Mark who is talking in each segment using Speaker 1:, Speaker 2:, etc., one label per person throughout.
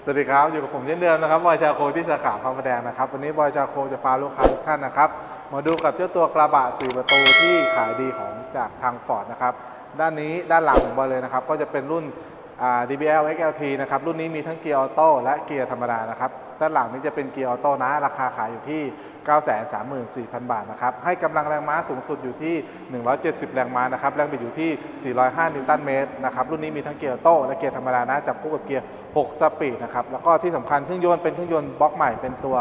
Speaker 1: สวัสดีครับ อยู่กับผมเช่นเดิมนะครับบอยชาโคที่สาขาพระประแดงนะครับ วันนี้บอยชาโคจะพาลูกค้าทุกท่านนะครับ มาดูกับเจ้าตัวกระบะสี่ประตูที่ขายดีของจากทางฟอร์ดนะครับ ด้านนี้ด้านหลังของบอยเลยนะครับ ก็จะเป็นรุ่น DBL XLT นะครับ รุ่นนี้มีทั้งเกียร์ออโต้และเกียร์ธรรมดานะครับ ด้านหลังนี้จะเป็นเกียร์ออโต้นะ ราคาขายอยู่ที่ 934,000 บาทนะครับ ให้กำลังแรงม้าสูงสุดอยู่ที่ 170 แรงม้านะครับ แรงบิดอยู่ที่ 405 นิวตันเมตรนะครับ รุ่นนี้มีทั้งเกียร์โต้และเกียร์ธรรมดานะ จับคู่กับเกียร์ 6 สปีดนะครับ แล้วก็ที่สำคัญเครื่องยนต์เป็นเครื่องยนต์บล็อกใหม่เป็นตัว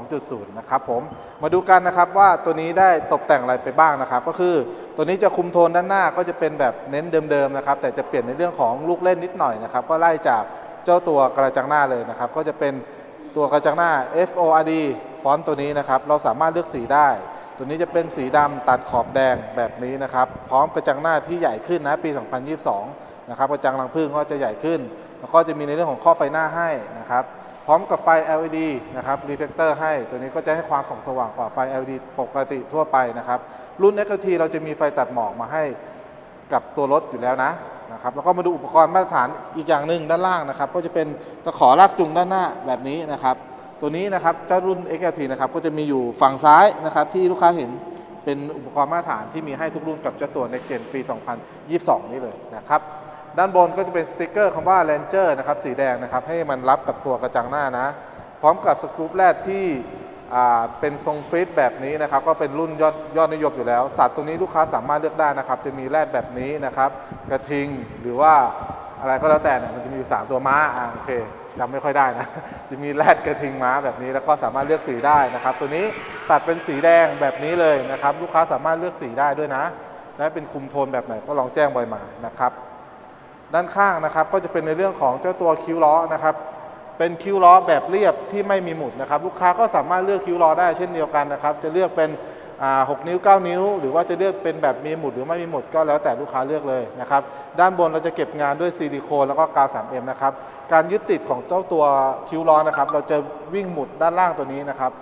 Speaker 1: 2.0 นะครับผม มาดูกันนะครับว่าตัวนี้ได้ตกแต่งอะไรไปบ้างนะครับ ก็คือตัวนี้จะคุมโทนด้านหน้าก็จะเป็นแบบเน้นเดิมๆนะครับ แต่จะเปลี่ยนในเรื่องของลูกเล่นนิดหน่อยนะครับ ก็ไล่จากเจ้าตัวกระจังหน้าเลยนะครับ ก็จะเป็น ตัวกระจังหน้า FORD ฟอนต์ตัวนี้นะครับ เราสามารถเลือกสีได้ ตัวนี้จะเป็นสีดำตัดขอบแดงแบบนี้นะครับ พร้อมกระจังหน้าที่ใหญ่ขึ้นนะปี 2022 นะครับ กระจังรังผึ้งก็จะใหญ่ขึ้น แล้วก็จะมีในเรื่องของข้อไฟหน้าให้นะครับ พร้อมกับไฟ LED นะครับรีเฟกเตอร์ให้ ตัวนี้ก็จะให้ความส่องสว่างกว่าไฟ LED ปกติทั่วไปนะครับ รุ่น XLT เราจะมีไฟตัดหมอกมาให้กับตัวรถอยู่แล้วนะ นะครับแล้วก็มาดูอุปกรณ์มาตรฐานอีกอย่างหนึ่งด้านล่างนะครับ ก็จะเป็นตะขอลากจูงด้านหน้าแบบนี้นะครับ ตัวนี้นะครับเจ้ารุ่น XLT นะครับก็จะมีอยู่ฝั่งซ้ายนะครับที่ลูกค้าเห็นเป็นอุปกรณ์มาตรฐานที่มีให้ทุกรุ่นกับเจ้าตัว Next Gen ปี 2022 นี้เลยนะครับด้านบนก็จะเป็นสติกเกอร์คำว่า Ranger นะครับสีแดงนะครับให้มันรับกับตัวกระจังหน้านะ พร้อมกับสกรูปแรกที่ เป็นทรงฟิตแบบนี้นะครับก็เป็นรุ่นยอดยอดนิยมอยู่แล้ว สัตว์ตรงนี้ลูกค้าสามารถเลือกได้นะครับ จะมีแรดแบบนี้นะครับ กระทิงหรือว่าอะไรก็แล้วแต่เนี่ยมันจะมีอยู่สามตัวม้าอ่าโอเคจำไม่ค่อยได้นะ จะมีแรดกระทิงม้าแบบนี้แล้วก็สามารถเลือกสีได้นะครับ ตัวนี้ตัดเป็นสีแดงแบบนี้เลยนะครับ ลูกค้าสามารถเลือกสีได้ด้วยนะจะให้เป็นคุมโทนแบบไหนก็ลองแจ้งบอยมานะครับ ด้านข้างนะครับก็จะเป็นในเรื่องของเจ้าตัวคิ้วล้อนะครับ เป็นคิ้วล้อแบบเรียบที่ไม่มีหมุดนะครับ ลูกค้าก็สามารถเลือกคิ้วล้อได้เช่นเดียวกันนะครับ จะเลือกเป็น6นิ้ว 9 นิ้ว หรือว่าจะเลือกเป็นแบบมีหมุดหรือไม่มีหมุดก็แล้วแต่ลูกค้าเลือกเลยนะครับด้านบนเราจะเก็บงานด้วยซิลิโคนแล้วก็กาว 3M นะครับการยึดติดของเจ้าตัวคิ้วล้อนะครับเราจะวิ่งหมุดด้านล่างตัวนี้นะครับ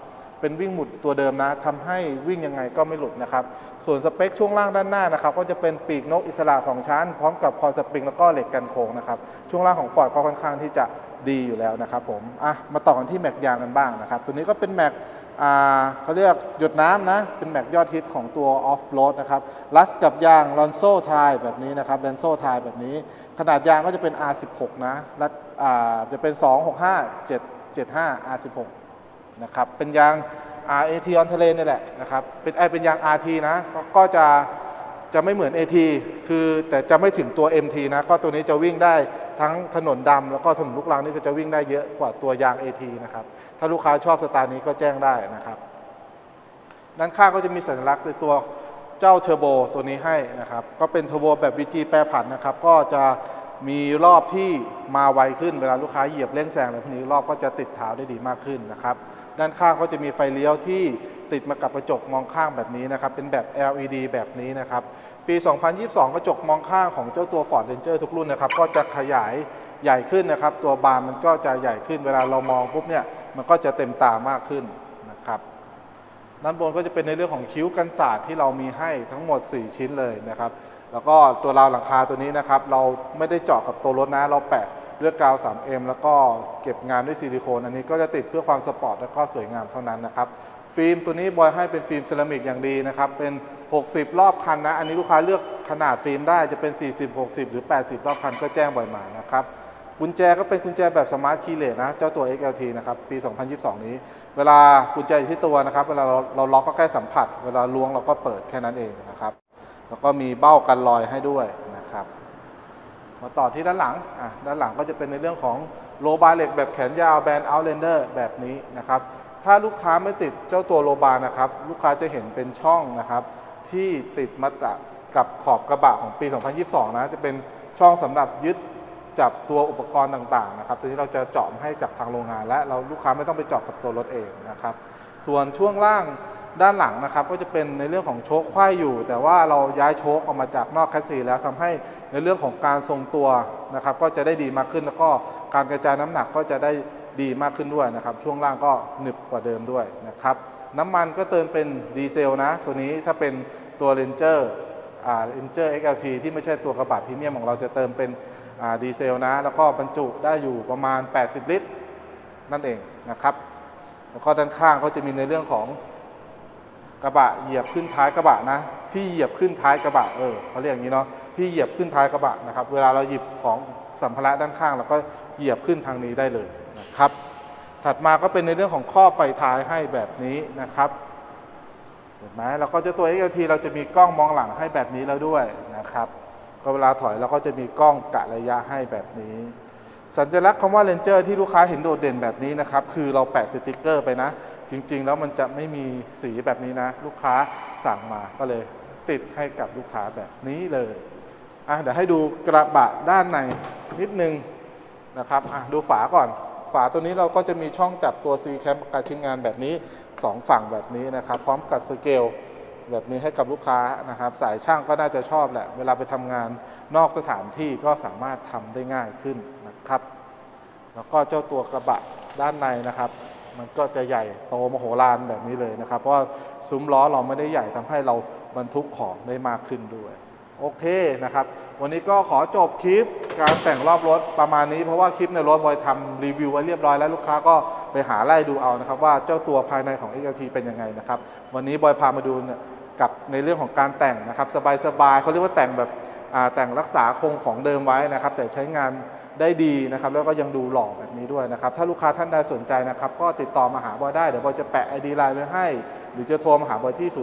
Speaker 1: เป็นวิ่งหมุดตัวเดิมนะทำให้วิ่งยังไงก็ไม่หลุดนะครับส่วนสเปคช่วงล่างด้านหน้านะครับก็จะเป็นปีกนกอิสระ 2 ชั้น พร้อมกับคอสปริงแล้วก็เหล็กกันโค้งนะครับช่วงล่างของฟอร์ดก็ค่อนข้างที่จะ ดีอยู่แล้วนะครับผมอะมาต่อกันที่แม็กยางกันบ้างนะครับ ตัวนี้ก็เป็นแม็กอ่าเขาเรียกหยดน้ำนะ เป็นแม็กยอดฮิตของตัวออฟโรดนะครับลัสกับยางลอนโซทายแบบนี้นะครับแลนโซทายแบบนี้ ขนาดยางก็จะเป็น R16 นะและอ่าจะเป็น 265 775 R16 นะครับเป็นยาง RAT on terrain นี่แหละนะครับเป็นไอเป็นยาง RT นะก็ก็จะจะไม่เหมือน AT คือแต่จะไม่ถึงตัว MT นะ ก็ตัวนี้จะวิ่งได้ ทั้งถนนดำแล้วก็ถนนลูกรังนี่ก็จะวิ่งได้เยอะกว่าตัวยาง AT นะครับ ถ้าลูกค้าชอบสไตล์นี้ก็แจ้งได้นะครับ ด้านข้างก็จะมีสัญลักษณ์ในตัวเจ้าเทอร์โบตัวนี้ให้นะครับ ก็เป็นเทอร์โบแบบ VG แปรผันนะครับ ก็จะมีรอบที่มาไวขึ้นเวลาลูกค้าเหยียบเร่งแซงอะไรพวกนี้รอบก็จะติดเท้าได้ดีมากขึ้นนะครับ ด้านข้างก็จะมีไฟเลี้ยวที่ติดมากับกระจกมองข้างแบบนี้นะครับ เป็นแบบ LED แบบนี้นะครับ ปี 2022 กระจกมองข้างของเจ้าตัว Ford Ranger ทุกรุ่นนะครับ ก็จะขยายใหญ่ขึ้นนะครับ ตัวบานมันก็จะใหญ่ขึ้น เวลาเรามองปุ๊บเนี่ย มันก็จะเต็มตามากขึ้นนะครับ ด้านบนก็จะเป็นในเรื่องของคิ้วกันศาสตร์ที่เรามีให้ทั้งหมด 4 ชิ้นเลยนะครับ แล้วก็ตัวราวหลังคาตัวนี้นะครับ เราไม่ได้เจาะกับตัวรถนะ เราแปะ เลือกกาว 3M แล้วก็เก็บงานด้วยซิลิโคน อันนี้ก็จะติดเพื่อความสปอร์ตและก็สวยงามเท่านั้นนะครับ ฟิล์มตัวนี้บอยให้เป็นฟิล์มเซรามิกอย่างดีนะครับ เป็น 60 รอบคันนะ อันนี้ลูกค้าเลือกขนาดฟิล์มได้จะเป็น 40 60 หรือ 80 รอบคันก็แจ้งบ่อยมานะครับกุญแจก็เป็นกุญแจแบบสมาร์ทคีย์เลสนะ เจ้าตัว XLT นะครับ ปี 2022 นี้ เวลากุญแจอยู่ที่ตัวนะครับ เวลาเราเราล็อกก็แค่สัมผัส เวลาล้วงเราก็เปิดแค่นั้นเองนะครับ แล้วก็มีเบ้ากันรอยให้ด้วยนะครับ มาต่อที่ด้านหลังอะด้านหลังก็จะเป็นในเรื่องของโลบาร์เหล็กแบบแขนยาวแบนเอาท์เลนเดอร์แบบนี้นะครับถ้าลูกค้าไม่ติดเจ้าตัวโลบาร์นะครับลูกค้าจะเห็นเป็นช่องนะครับที่ติดมาจากกับขอบกระบะของปี 2022 นะจะเป็นช่องสำหรับยึดจับตัวอุปกรณ์ต่างๆนะครับตัวนี้เราจะเจาะให้จากทางโรงงาน และเราลูกค้าไม่ต้องไปเจาะกับตัวรถเองนะครับส่วนช่วงล่าง ด้านหลังนะครับก็จะเป็นในเรื่องของโชคไขว้อยู่ แต่ว่าเราย้ายโชคออกมาจากนอกแคสซีแล้วทำให้ในเรื่องของการทรงตัวนะครับ ก็จะได้ดีมากขึ้นแล้วก็การกระจายน้ำหนักก็จะได้ดีมากขึ้นด้วยนะครับ ช่วงล่างก็หนึบกว่าเดิมด้วยนะครับน้ำมันก็เติมเป็นดีเซลนะ ตัวนี้ถ้าเป็นตัว Ranger อ่า Ranger XLT ที่ไม่ใช่ตัวกระบะพรีเมียมของเราจะเติมเป็นอ่าดีเซลนะ แล้วก็บรรจุได้อยู่ประมาณ 80 ลิตร นั่นเองนะครับ แล้วก็ด้านข้างก็จะมีในเรื่องของ กระบะเหยียบขึ้นท้ายกระบะนะ ที่เหยียบขึ้นท้ายกระบะเออเขาเรียกอย่างนี้เนาะที่เหยียบขึ้นท้ายกระบะนะครับ เวลาเราหยิบของสัมภาระด้านข้างเราก็เหยียบขึ้นทางนี้ได้เลยนะครับ ถัดมาก็เป็นในเรื่องของข้อไฟท้ายให้แบบนี้นะครับเห็นไหมแล้วก็จ้าตัว XLT เราจะมีกล้องมองหลังให้แบบนี้แล้วด้วยนะครับก็เวลาถอยเราก็จะมีกล้องกะระยะให้แบบนี้ สัญลักษณ์คำว่า Ranger ที่ลูกค้าเห็นโดดเด่นแบบนี้นะครับ คือเราแปะสติกเกอร์ไปนะ จริง ๆ แล้วมันจะไม่มีสีแบบนี้นะ ลูกค้าสั่งมาก็เลยติดให้กับลูกค้าแบบนี้เลยอะเดี๋ยวให้ดูกระบะด้านในนิดนึงนะครับอะดูฝาก่อน ฝาตัวนี้เราก็จะมีช่องจับตัว C cam การชิ้นงานแบบนี้ 2 ฝั่งแบบนี้นะครับ พร้อมกับสเกล แบบนี้ให้กับลูกค้านะครับ สายช่างก็น่าจะชอบแหละ เวลาไปทำงานนอกสถานที่ก็สามารถทำได้ง่ายขึ้นนะครับ แล้วก็เจ้าตัวกระบะด้านในนะครับ มันก็จะใหญ่โตมโหฬารแบบนี้เลยนะครับ เพราะว่าซุ้มล้อเราไม่ได้ใหญ่ทำให้เราบรรทุกของได้มากขึ้นด้วยโอเคนะครับ วันนี้ก็ขอจบคลิปการแต่งรอบรถประมาณนี้เพราะว่าคลิปในรถบอยทำรีวิวไว้เรียบร้อยแล้วลูกค้าก็ไปหาไล่ดูเอานะครับ ว่าเจ้าตัวภายในของ XLT เป็นยังไงนะครับ วันนี้บอยพามาดูเนี่ย กับในเรื่องของการแต่งนะครับสบายๆเขาเรียกว่าแต่งแบบแต่งรักษาคงของเดิมไว้นะครับ แต่ใช้งานได้ดีนะครับแล้วก็ยังดูหล่อแบบนี้ด้วยนะครับ ถ้าลูกค้าท่านใดสนใจนะครับ ก็ติดต่อมาหาบอยได้ เดี๋ยวบอยจะแปะ ID ไลน์ไว้ให้ หรือจะโทรมาหาบอยที่ 064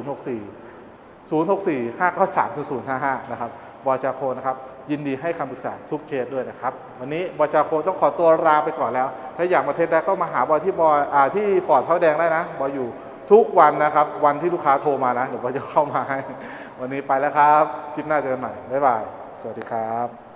Speaker 1: 064 593 0055 นะครับบอยจาโคนะครับ ยินดีให้คำปรึกษาทุกเคสด้วยนะครับ วันนี้บอยจาโคต้องขอตัวลาไปก่อนแล้ว ถ้าอยากมาเทสได้ก็มาหาบอยที่บอยที่ฟอร์ดพระแดงได้นะบอยอยู่ ทุกวันนะครับ วันที่ลูกค้าโทรมานะเดี๋ยวเราจะเข้ามาให้ วันนี้ไปแล้วครับ คลิปหน้าเจอกันใหม่ บ๊ายบาย สวัสดีครับ